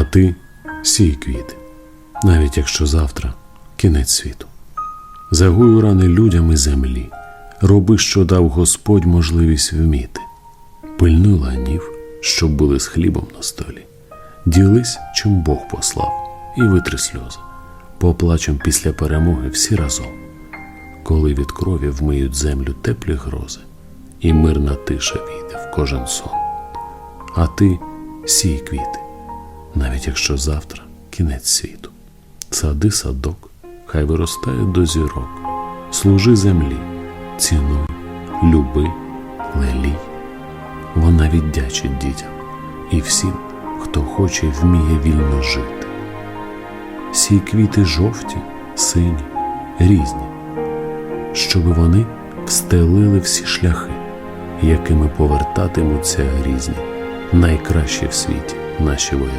А ти сій квіти, навіть якщо завтра кінець світу. Загуй рани людям землі, роби, що дав Господь можливість вміти. Пильнуй ланів, щоб були з хлібом на столі. Ділись, чим Бог послав, і витри сльози. Поплачем після перемоги всі разом, коли від крові вмиють землю теплі грози, і мирна тиша війде в кожен сон. А ти сій квіти, навіть якщо завтра кінець світу. Сади садок, хай виростає до зірок, служи землі, цінуй, люби, лелій. Вона віддячить дітям і всім, хто хоче і вміє вільно жити. Сі квіти жовті, сині, різні, щоби вони встелили всі шляхи, якими повертатимуться різні, найкращі в світі наші вояки.